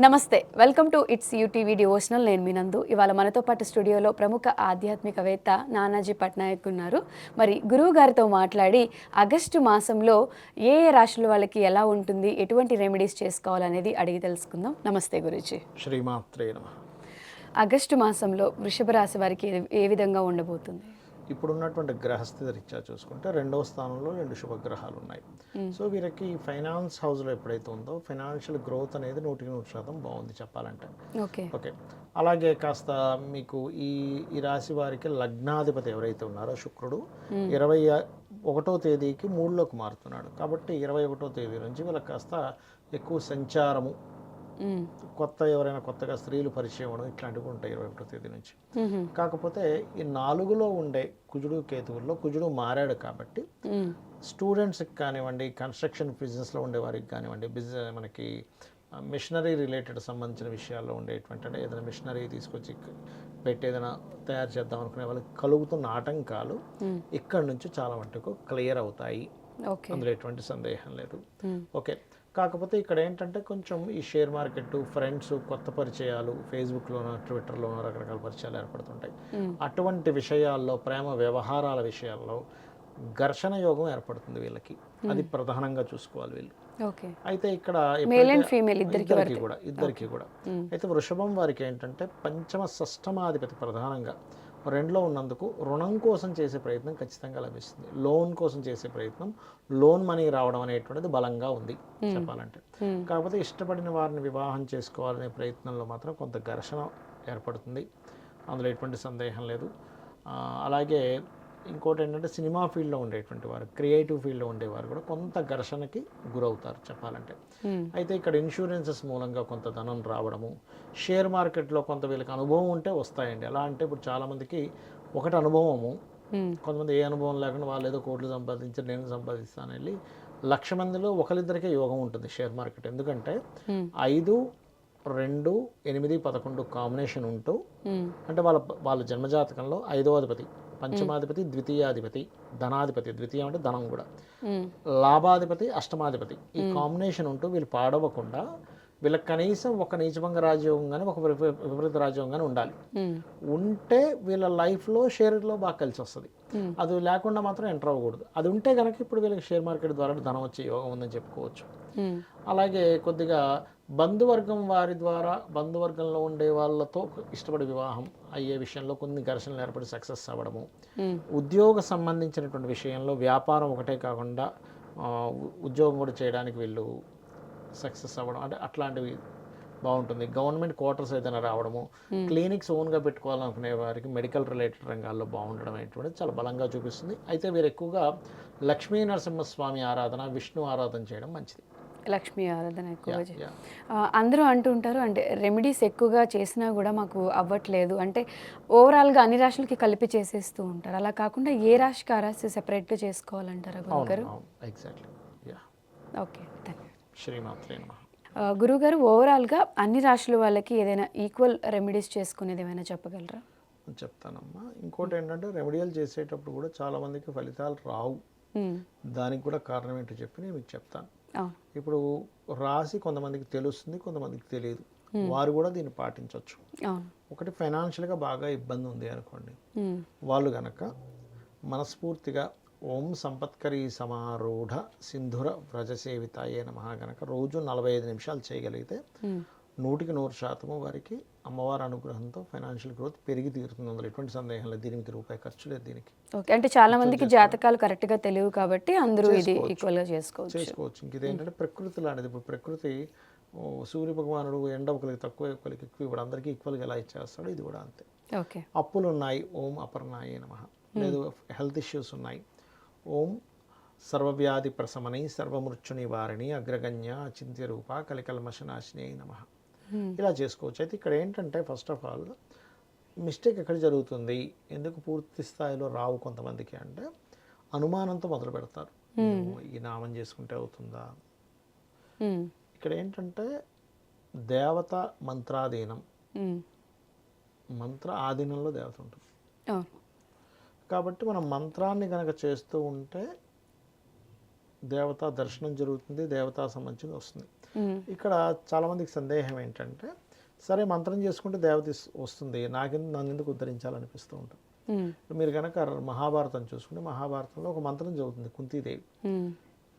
నమస్తే welcome to it's UTV devotional. నేను మీ నందు. ఇవాళ మనతో పాటు స్టూడియోలో ప్రముఖ ఆధ్యాత్మికవేత్త నానాజీ పట్నాయక్ ఉన్నారు. మరి గురువు గారితో మాట్లాడి ఆగస్టు మాసంలో ఏ ఏ రాశుల వాళ్ళకి ఎలా ఉంటుంది ఎటువంటి రెమెడీస్ చేసుకోవాలనేది అడిగి తెలుసుకుందాం. నమస్తే గురుజీ. శ్రీమాత్రే నమ. ఆగస్టు మాసంలో వృషభ రాశి వారికి ఏ- ఏ విధంగా ఉండబోతుంది? ఇప్పుడున్నటువంటి గ్రహస్థితి రీత్యా చూసుకుంటే రెండవ స్థానంలో రెండు శుభగ్రహాలు ఉన్నాయి సో వీరికి ఫైనాన్స్ హౌస్లో ఎప్పుడైతే ఉందో ఫైనాన్షియల్ గ్రోత్ అనేది నూటికి నూరు శాతం బాగుంది చెప్పాలంటే. ఓకే. అలాగే కాస్త మీకు ఈ ఈ రాశి వారికి లగ్నాధిపతి ఎవరైతే ఉన్నారో శుక్రుడు ఇరవై ఒకటో తేదీకి మూడులోకి మారుతున్నాడు. కాబట్టి ఇరవై ఒకటో తేదీ నుంచి వీళ్ళకి కాస్త ఎక్కువ సంచారము. కొత్త ఎవరైనా కొత్తగా స్త్రీలు పరిచయం అవ్వడం ఇట్లాంటివి ఉంటాయి ఇరవై ఒకటో తేదీ నుంచి. కాకపోతే ఈ నాలుగులో ఉండే కుజుడు కేతువుల్లో కుజుడు మారాడు కాబట్టి. స్టూడెంట్స్కి కానివ్వండి కన్స్ట్రక్షన్ బిజినెస్లో ఉండే వారికి కానివ్వండి బిజినెస్ మనకి మిషనరీ రిలేటెడ్ సంబంధించిన విషయాల్లో ఉండేటువంటి అంటే ఏదైనా మిషనరీ తీసుకొచ్చి పెట్టి ఏదైనా తయారు చేద్దాం అనుకునే వాళ్ళకి కలుగుతున్న ఆటంకాలు. ఇక్కడ నుంచి చాలా మటుకు క్లియర్ అవుతాయి ఓకే అందులో ఎటువంటి సందేహం లేదు. ఓకే కాకపోతే ఇక్కడ ఏంటంటే కొంచెం ఈ షేర్ మార్కెట్ ఫ్రెండ్స్ కొత్త పరిచయాలు ఫేస్బుక్లోనో ట్విట్టర్లోనో రకరకాల పరిచయాలు ఏర్పడుతుంటాయి. అటువంటి విషయాల్లో ప్రేమ వ్యవహారాల విషయాల్లో ఘర్షణ యోగం ఏర్పడుతుంది వీళ్ళకి. అది ప్రధానంగా చూసుకోవాలి వీళ్ళు. అయితే ఇక్కడ ఇద్దరికి కూడా ఇద్దరికి కూడా. అయితే వృషభం వారికి ఏంటంటే పంచమ షష్టమాధిపతి ప్రధానంగా. రెండులో ఉన్నందుకు రుణం కోసం చేసే ప్రయత్నం ఖచ్చితంగా లభిస్తుంది. లోన్ కోసం చేసే ప్రయత్నం లోన్ మనీ రావడం అనేటువంటిది బలంగా ఉంది చెప్పాలంటే. కాకపోతే ఇష్టపడిన వారిని వివాహం చేసుకోవాలనే ప్రయత్నంలో మాత్రం కొంత ఘర్షణ ఏర్పడుతుంది. అందులో ఎటువంటి సందేహం లేదు. అలాగే ఇంకోటి ఏంటంటే సినిమా ఫీల్డ్లో ఉండేటువంటి వారు క్రియేటివ్ ఫీల్డ్లో ఉండేవారు కూడా కొంత ఘర్షణకి గురవుతారు చెప్పాలంటే. అయితే ఇక్కడ ఇన్సూరెన్సెస్ మూలంగా కొంత ధనం రావడము షేర్ మార్కెట్లో కొంత వీళ్ళకి అనుభవం ఉంటే వస్తాయండి ఎలా అంటే ఇప్పుడు చాలామందికి ఒకటి అనుభవము. కొంతమంది ఏ అనుభవం లేకుండా వాళ్ళు ఏదో కోట్లు సంపాదించి నేను సంపాదిస్తాను వెళ్ళి లక్ష మందిలో ఒకరిద్దరికే యోగం ఉంటుంది షేర్ మార్కెట్ ఎందుకంటే. ఐదు రెండు ఎనిమిది పదకొండు కాంబినేషన్ ఉంటూ. అంటే వాళ్ళ వాళ్ళ జన్మజాతకంలో ఐదో అధిపతి పంచమాధిపతి ద్వితీయాధిపతి ధనాధిపతి. ద్వితీయం అంటే ధనం కూడా. లాభాధిపతి అష్టమాధిపతి. ఈ కాంబినేషన్ ఉంటూ వీళ్ళు పాడవకుండా వీళ్ళకి కనీసం ఒక నీచభంగ రాజ్యోగం కానీ ఒక విప- విపరీత రాజ్యోగం కానీ ఉండాలి. ఉంటే వీళ్ళ లైఫ్లో షేర్లో బాగా కలిసి వస్తుంది. అది లేకుండా మాత్రం ఎంటర్ అవ్వకూడదు అది ఉంటే కనుక ఇప్పుడు వీళ్ళకి షేర్ మార్కెట్ ద్వారా ధనం వచ్చే యోగం ఉందని చెప్పుకోవచ్చు. అలాగే కొద్దిగా బంధువర్గం వారి ద్వారా బంధువర్గంలో ఉండే వాళ్ళతో ఇష్టపడి వివాహం అయ్యే విషయంలో కొన్ని ఘర్షణలు ఏర్పడి సక్సెస్ అవ్వడము. ఉద్యోగ సంబంధించినటువంటి విషయంలో వ్యాపారం ఒకటే కాకుండా ఉద్యోగం కూడా చేయడానికి వీళ్ళు సక్సెస్ అవ్వడం అంటే అట్లాంటివి బాగుంటుంది. గవర్నమెంట్ క్వార్టర్స్ ఏదైనా రావడము క్లినిక్స్ ఓన్గా పెట్టుకోవాలనుకునే వారికి మెడికల్ రిలేటెడ్ రంగాల్లో బాగుండడం అనేటువంటిది చాలా బలంగా చూపిస్తుంది. అయితే వీరు ఎక్కువగా లక్ష్మీ నరసింహస్వామి ఆరాధన విష్ణు ఆరాధన చేయడం మంచిది. లక్ష్మీ ఆరాధన. ఆ, అందరూ అంటుంటారు అంటే రెమెడీస్ ఎక్కువగా చేసినా కూడా మాకు అవ్వట్లేదు. అంటే ఓవరాల్గా అన్ని రాశులకి కలిపి చేసేస్తూ ఉంటారు. అలా కాకుండా ఏ రాశికి ఆ రాశి సెపరేట్గా చేసుకోవాలంటారా గురుగారు అవును. Exactly yeah. ఓకే శ్రీమాత్రే నమః. గురుగారు ఓవరాల్గా అన్ని రాశుల వాళ్ళకి ఏదైనా ఈక్వల్ రెమెడీస్ చేసుకునేది ఏమైనా చెప్పగలరా? చెప్తానమ్మా. ఇంకోటి ఏంటంటే రెమెడియల్ చేసేటప్పుడు కూడా చాలా మందికి ఫలితాలు రావు. దానికి కూడా కారణం ఏంటో చెప్పి నేను మీకు చెప్తాను. ఇప్పుడు రాసి కొంతమందికి తెలుస్తుంది కొంతమందికి తెలియదు. వారు కూడా దీన్ని పాటించవచ్చు ఒకటి ఫైనాన్షియల్గా బాగా ఇబ్బంది ఉంది అనుకోండి. వాళ్ళు గనక మనస్ఫూర్తిగా ఓం సంపత్కరీ సమారూఢ సింధుర వ్రజసేవితాయే నమ గనక రోజు నలభై ఐదు నిమిషాలు చేయగలిగితే. నూటికి నూరు శాతము వారికి అమ్మవారి అనుగ్రహంతో ఫైనాన్షియల్ గ్రోత్ పెరిగి తీరుతుంది. అందులో ఎటువంటి సందేహం లేదు. దీనికి రూపాయి ఖర్చు లేదు దీనికి. ఓకే. అంటే చాలా మందికి జాతకాలు కరెక్ట్గా తెలియవు కాబట్టి అందరూ ఇది ఈక్వల్గా చేసుకోవచ్చు. చేసుకోవచ్చు. ఇంక ఇదేంటంటే ప్రకృతి లాంటిది. ఇప్పుడు ప్రకృతి సూర్య భగవానుడు ఎండ ఒకరికి తక్కువ ఒకరికి ఎక్కువ ఇప్పుడు అందరికీ ఈక్వల్గా ఎలా ఇచ్చేస్తాడో ఇది కూడా అంతే. ఓకే. అప్పులు ఉన్నాయి ఓం అపర్ణాయే నమ. లేదు హెల్త్ ఇష్యూస్ ఉన్నాయి. ఓం సర్వవ్యాధి ప్రశమని సర్వమృత్యు నివారిణి అగ్రగణ్య అచింత్య రూప కలికల్మషనాశిని నమ. ఇలా చేసుకోవచ్చు. అయితే ఇక్కడ ఏంటంటే ఫస్ట్ ఆఫ్ ఆల్ మిస్టేక్ ఎక్కడ జరుగుతుంది? ఎందుకు పూర్తి స్థాయిలో రావు కొంతమందికి అంటే అనుమానంతో మొదలు పెడతారు. "ఓ, ఈ నామం చేసుకుంటే అవుతుందా. ఇక్కడ ఏంటంటే దేవత మంత్రాధీనం. మంత్ర ఆధీనంలో దేవత ఉంటుంది. కాబట్టి మనం మంత్రాన్ని కనుక చేస్తూ ఉంటే దేవతా దర్శనం జరుగుతుంది దేవతా సంబంధించి వస్తుంది. ఇక్కడ చాలామందికి సందేహం ఏంటంటే సరే మంత్రం చేసుకుంటే దేవత వస్తుంది నాకెందుకు నన్ను ఎందుకు ఉద్ధరించాలనిపిస్తూ ఉంటుంది మీరు కనుక మహాభారతం చూసుకుంటే మహాభారతంలో ఒక మంత్రం చదువుతుంది కుంతీదేవి.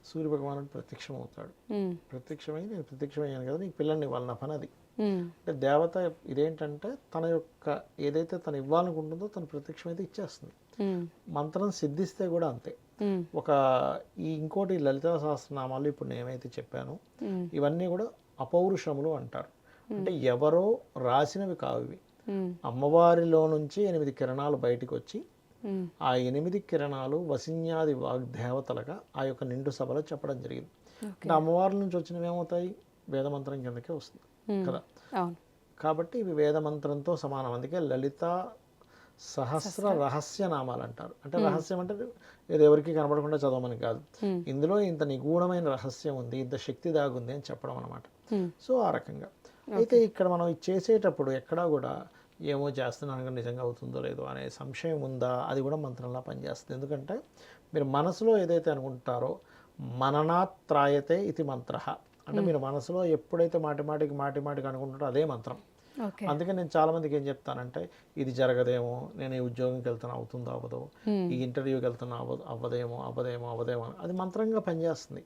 సూర్య భగవానుడు ప్రత్యక్షం అవుతాడు. ప్రత్యక్షమై నేను ప్రత్యక్షమయ్యాను కదా నీకు పిల్లల్ని ఇవ్వాలి నా పని అది. అంటే దేవత ఇదేంటంటే తన యొక్క ఏదైతే తను ఇవ్వాలనుకుంటుందో తను ప్రత్యక్షమైతే ఇచ్చేస్తుంది మ్మ్. మంత్రం సిద్ధిస్తే కూడా అంతే. ఒక ఈ ఇంకోటి లలితా సహస్రనామాలు ఇప్పుడు నేను ఏమైతే చెప్పానో. ఇవన్నీ కూడా అపౌరుషములు అంటారు అంటే ఎవరో రాసినవి కావు ఇవి మ్మ్. అమ్మవారిలో నుంచి ఎనిమిది కిరణాలు బయటికి వచ్చి. ఆ ఎనిమిది కిరణాలు వసిన్యాది వాగ్దేవతలుగా ఆ యొక్క నిండు సభలో చెప్పడం జరిగింది అంటే అమ్మవారి నుంచి వచ్చినవి ఏమవుతాయి వేదమంత్రం కిందకే వస్తుంది. కదా. కాబట్టి ఇవి వేదమంత్రంతో సమానం. అందుకే లలిత సహస్ర రహస్య నామాలు అంటారు అంటే రహస్యం అంటే ఏదో ఎవరికి కనబడకుండా చదవమని కాదు. ఇందులో ఇంత నిగూఢమైన రహస్యం ఉంది ఇంత శక్తి దాగుంది అని చెప్పడం అనమాట. సో ఆ రకంగా. అయితే ఇక్కడ మనం ఇది చేసేటప్పుడు ఎక్కడా కూడా ఏమో చేస్తున్నాను నిజంగా అవుతుందో లేదో అనే సంశయం ఉందా? అది కూడా మంత్రంలా పనిచేస్తుంది. ఎందుకంటే మీరు మనసులో ఏదైతే అనుకుంటారో మననాత్రాయతే ఇది మంత్ర. అంటే మీరు మనసులో ఎప్పుడైతే మాటి మాటికి మాటి మాటికి అనుకుంటారో అదే మంత్రం అందుకే నేను చాలా మందికి ఏం చెప్తానంటే ఇది జరగదేమో నేను ఈ ఉద్యోగంకి వెళ్తున్నా అవుతుందో అవ్వదో. ఈ ఇంటర్వ్యూకి వెళ్తున్నా అవ్వదు అవ్వదేమో అవ్వదేమో అవ్వదేమో అని. అది మంత్రంగా పనిచేస్తుంది.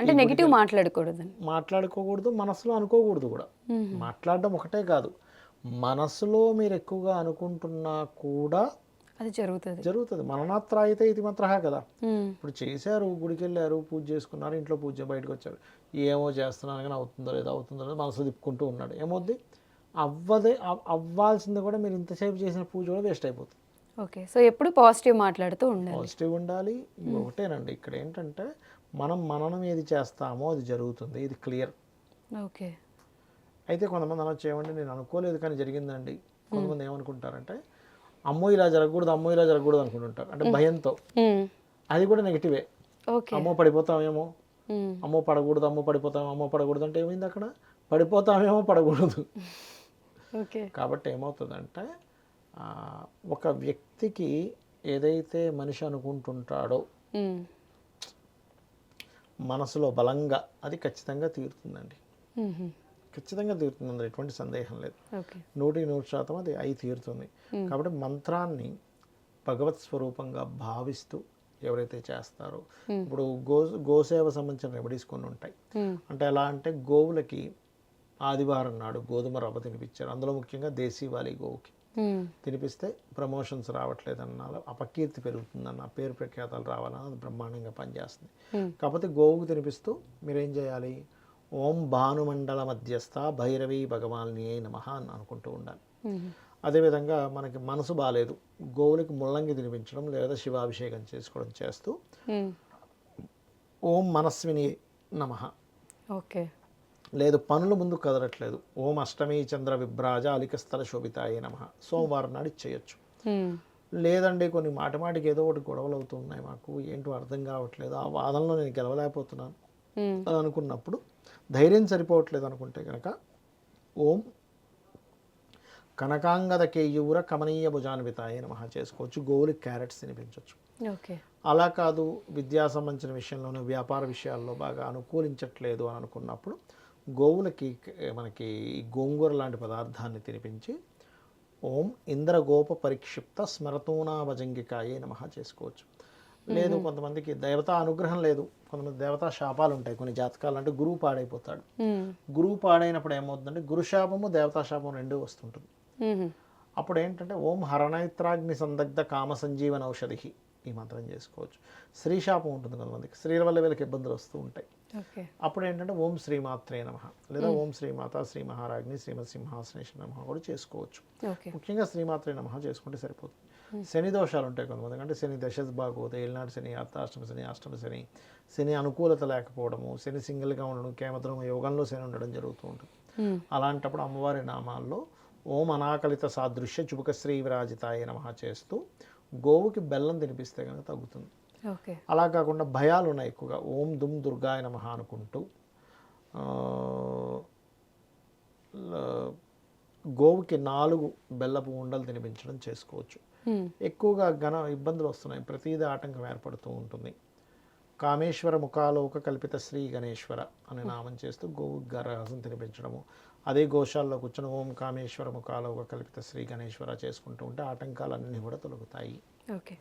అంటే నెగిటివ్ మాట్లాడకూడదని మాట్లాడుకోకూడదు మనసులో అనుకోకూడదు కూడా. మాట్లాడడం ఒకటే కాదు మనసులో మీరు ఎక్కువగా అనుకుంటున్నా కూడా అది జరుగుతుంది. జరుగుతుంది. మననాత్ర అయితే ఇది మంత్ర కదా. ఇప్పుడు చేశారు గుడికి వెళ్ళారు పూజ చేసుకున్నారు ఇంట్లో పూజ బయటకు వచ్చారు ఏమో చేస్తున్నాను కానీ అవుతుందో లేదో అవుతుందో లేదో మనసు తిప్పుకుంటూ ఉన్నాడు. ఏమవుద్ది? అవ్వదే అవ్- అవ్వాల్సింది కూడా మీరు ఇంతసేపు చేసిన పూజ కూడా వేస్ట్ అయిపోతుంది. ఓకే. సో ఎప్పుడు పాజిటివ్ మాట్లాడుతూ ఉండాలి. పాజిటివ్ ఉండాలి. ఒకటేనండి. ఇక్కడ ఏంటంటే మనం మననం ఏది చేస్తామో అది జరుగుతుంది. ఇది క్లియర్. ఓకే. అయితే కొంతమంది అనొచ్చు ఏమంటే నేను అనుకోలేదు కానీ జరిగిందండి. కొంతమంది ఏమనుకుంటారంటే అమ్మో ఇలా జరగకూడదు అమ్మో ఇలా జరగకూడదు అనుకుంటుంటారు. అంటే భయంతో. అది కూడా నెగిటివే అమ్మో పడిపోతామేమో. మ్మ్. అమ్మో పడకూడదు అమ్మో పడిపోతాం అమ్మో పడకూడదు అంటే ఏమైంది అక్కడ? పడిపోతామేమో పడకూడదు. ఓకే. కాబట్టి ఏమవుతుందంటే ఒక వ్యక్తికి ఏదైతే మనిషి అనుకుంటుంటాడో. మనసులో బలంగా అది ఖచ్చితంగా తీరుతుందండి. ఖచ్చితంగా తీరుతుంది ఎటువంటి సందేహం లేదు. నూటికి నూరు శాతం అది అయి తీరుతుంది. కాబట్టి మంత్రాన్ని భగవత్ స్వరూపంగా భావిస్తూ ఎవరైతే చేస్తారో ఇప్పుడు గో గోసేవ సంబంధించిన రెమెడీస్ కొన్ని ఉంటాయి. అంటే ఎలా అంటే గోవులకి ఆదివారం నాడు గోధుమ రవ్వ తినిపించారు. అందులో ముఖ్యంగా దేశీవాలి గోవుకి. తినిపిస్తే ప్రమోషన్స్ రావట్లేదన్న అపకీర్తి పెరుగుతుందన్న పేరు ప్రఖ్యాతాలు రావాలన్న అది బ్రహ్మాండంగా పనిచేస్తుంది. కాకపోతే గోవుకు తినిపిస్తూ మీరేం చేయాలి? ఓం భానుమండల మధ్యస్థ భైరవి భగవాన్ని నమ అని అనుకుంటూ ఉండాలి. అదేవిధంగా మనకి మనసు బాగాలేదు గోవులకి ముల్లంగి తినిపించడం లేదా శివాభిషేకం చేసుకోవడం చేస్తూ. ఓం మనస్విని నమ. ఓకే. లేదు పనులు ముందు కదలట్లేదు. ఓం అష్టమి చంద్ర విభ్రాజ అలికస్థల శోభితాయ నమ. సోమవారం నాడు చేయొచ్చు. లేదండి కొన్ని మాటి మాటికి ఏదో ఒకటి గొడవలు అవుతున్నాయి మాకు. ఏంటో అర్థం కావట్లేదు. ఆ వాదనలో నేను గెలవలేకపోతున్నాను. అనుకున్నప్పుడు ధైర్యం సరిపోవట్లేదు అనుకుంటే కనుక ఓం కనకాంగద కేయూర కమనీయ భుజాన్వితాయ నమ చేసుకోవచ్చు. గోవులకి క్యారెట్స్ తినిపించవచ్చు అలా కాదు విద్యా సంబంధించిన విషయంలోనూ వ్యాపార విషయాల్లో బాగా అనుకూలించట్లేదు అని అనుకున్నప్పుడు గోవులకి మనకి గోంగూర లాంటి పదార్థాన్ని తినిపించి ఓం ఇంద్రగోప పరిక్షిప్త స్మరతూనాభజంగికాయే నమ చేసుకోవచ్చు. లేదు కొంతమందికి దేవతా అనుగ్రహం లేదు. కొంతమంది దేవతా శాపాలు ఉంటాయి కొన్ని జాతకాలు అంటే గురువు పాడైపోతాడు. గురువు పాడైనప్పుడు ఏమవుతుందంటే గురుశాపము దేవతా శాపం రెండూ వస్తుంటుంది. అప్పుడు ఏంటంటే ఓం హరణైత్రాగ్ని సందగ్ధ కామ సంజీవన ఔషధి ఈ మంత్రం చేసుకోవచ్చు. స్త్రీ శాపం ఉంటుంది కొంతమందికి. స్త్రీల వల్ల వీళ్ళకి ఇబ్బందులు వస్తూ ఉంటాయి. అప్పుడు ఏంటంటే ఓం శ్రీమాత్రే నమ లేదా ఓం శ్రీమాత శ్రీ మహారాజ్ని శ్రీమద్ సింహాసనేశ్వర నమ కూడా చేసుకోవచ్చు. ముఖ్యంగా శ్రీమాత్రే నమ చేసుకుంటే సరిపోతుంది. శని దోషాలు ఉంటాయి కొంతమంది అంటే శని దశ బాగోదు ఏళ్ళనాడు శని అర్ధాష్టమ శని అష్టమ శని శని అనుకూలత లేకపోవడము శని సింగిల్గా ఉండడం కేమద్రమ యోగంలో శని ఉండడం జరుగుతూ ఉంటుంది. అలాంటప్పుడు అమ్మవారి నామాల్లో ఓం అనాకలిత సాదృశ్య చుబుక శ్రీ విరాజితాయ నమ చేస్తూ గోవుకి బెల్లం తినిపిస్తే కనుక తగ్గుతుంది. అలా కాకుండా భయాలు ఉన్నాయి ఎక్కువగా. ఓం దుమ్ దుర్గాయ నమ అనుకుంటూ గోవుకి నాలుగు బెల్లపు ఉండలు తినిపించడం చేసుకోవచ్చు. ఎక్కువగా ఘన ఇబ్బందులు వస్తున్నాయి. ప్రతిదీ ఆటంకం ఏర్పడుతూ ఉంటుంది. కామేశ్వర ముఖాలోక కల్పిత శ్రీ గణేశ్వర అనే నామం చేస్తూ గోవు గరహసం తినిపించడము. అదే గోశాల్లో కూర్చొని ఓం కామేశ్వర ముఖాలోక కల్పిత శ్రీ గణేశ్వర చేసుకుంటూ ఉంటే ఆటంకాలన్నీ కూడా తొలగుతాయి. ఓకే.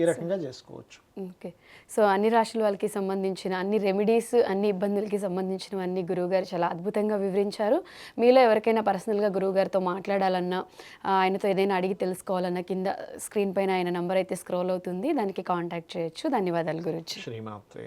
ఈ రకంగా చేసుకోవచ్చు. ఓకే. సో అన్ని రాశుల వాళ్ళకి సంబంధించిన అన్ని రెమెడీస్ అన్ని ఇబ్బందులకి సంబంధించినవన్నీ గురువుగారు చాలా అద్భుతంగా వివరించారు. మీలో ఎవరికైనా పర్సనల్గా గురువుగారితో మాట్లాడాలన్నా ఆయనతో ఏదైనా అడిగి తెలుసుకోవాలన్నా కింద స్క్రీన్ పైన ఆయన నంబర్ అయితే స్క్రోల్ అవుతుంది. దానికి కాంటాక్ట్ చేయొచ్చు. ధన్యవాదాలు గురించి శ్రీమాత్రే